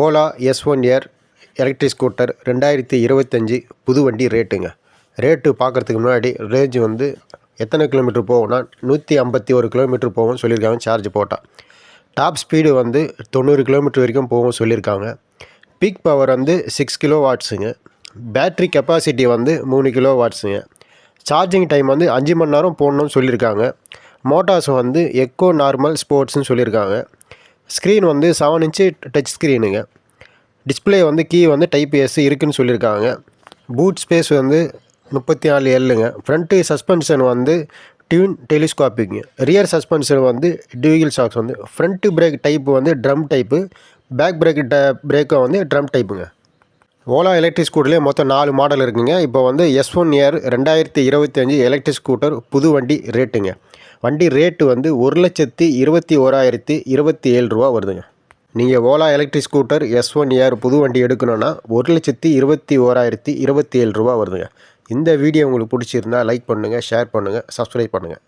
Ola S one air electric scooter ரெண்டாயிரத்தி இருபத்தஞ்சி புது வண்டி ரேட்டுங்க. ரேட்டு பார்க்குறதுக்கு முன்னாடி ரேஞ்சு வந்து எத்தனை கிலோமீட்டர் போகும்னா நூற்றி ஐம்பத்தி ஒரு கிலோமீட்டர் போகும் சொல்லியிருக்காங்க சார்ஜ் போட்டால் டாப் ஸ்பீடு வந்து தொண்ணூறு கிலோமீட்டர் வரைக்கும் போகும் சொல்லியிருக்காங்க. பீக் பவர் வந்து சிக்ஸ் கிலோ வாட்ஸுங்க பேட்ரி கெப்பாசிட்டி வந்து மூணு கிலோ வாட்ஸுங்க சார்ஜிங் டைம் வந்து அஞ்சு மணி நேரம் போடணும்னு சொல்லியிருக்காங்க. மோட்டார்ஸ் வந்து எக்கோ நார்மல் ஸ்போர்ட்ஸ்னு சொல்லியிருக்காங்க. ஸ்க்ரீன் வந்து செவன் இன்ச்சு டச் ஸ்க்ரீனுங்க டிஸ்பிளே வந்து கீ வந்து டைப் எஸ் இருக்குதுன்னு சொல்லியிருக்காங்க. பூட் ஸ்பேஸ் வந்து முப்பத்தி நாலு எல்லுங்க ஃப்ரண்ட்டு சஸ்பென்ஷன் வந்து டியூன் டெலிஸ்காப்பிங்க ரியர் சஸ்பென்ஷன் வந்து டியூகில் ஷாக்ஸ் வந்து. ஃப்ரண்ட்டு பிரேக் டைப்பு வந்து ட்ரம் டைப்பு பேக் பிரேக் ட பிரேக்கும் வந்து ட்ரம் டைப்புங்க ஓலா எலக்ட்ரிக் ஸ்கூட்டர்லேயே மொத்தம் நாலு மாடல் இருக்குங்க. இப்போ வந்து எஸ் ஒன் இயர் ரெண்டாயிரத்தி இருபத்தஞ்சி எலக்ட்ரிக் ஸ்கூட்டர் புது வண்டி ரேட்டுங்க வண்டி ரேட்டு வந்து ஒரு லட்சத்தி இருபத்தி ஓராயிரத்தி இருபத்தி ஏழு ரூபா வருதுங்க. நீங்கள் Ola electric scooter S one year புது வண்டி எடுக்கணும்னா ஒரு லட்சத்தி இருபத்தி ஓராயிரத்தி இருபத்தி ஏழு ரூபா வருதுங்க. இந்த வீடியோ உங்களுக்கு பிடிச்சிருந்தா லைக் பண்ணுங்கள் ஷேர் பண்ணுங்கள் சப்ஸ்கிரைப் பண்ணுங்கள்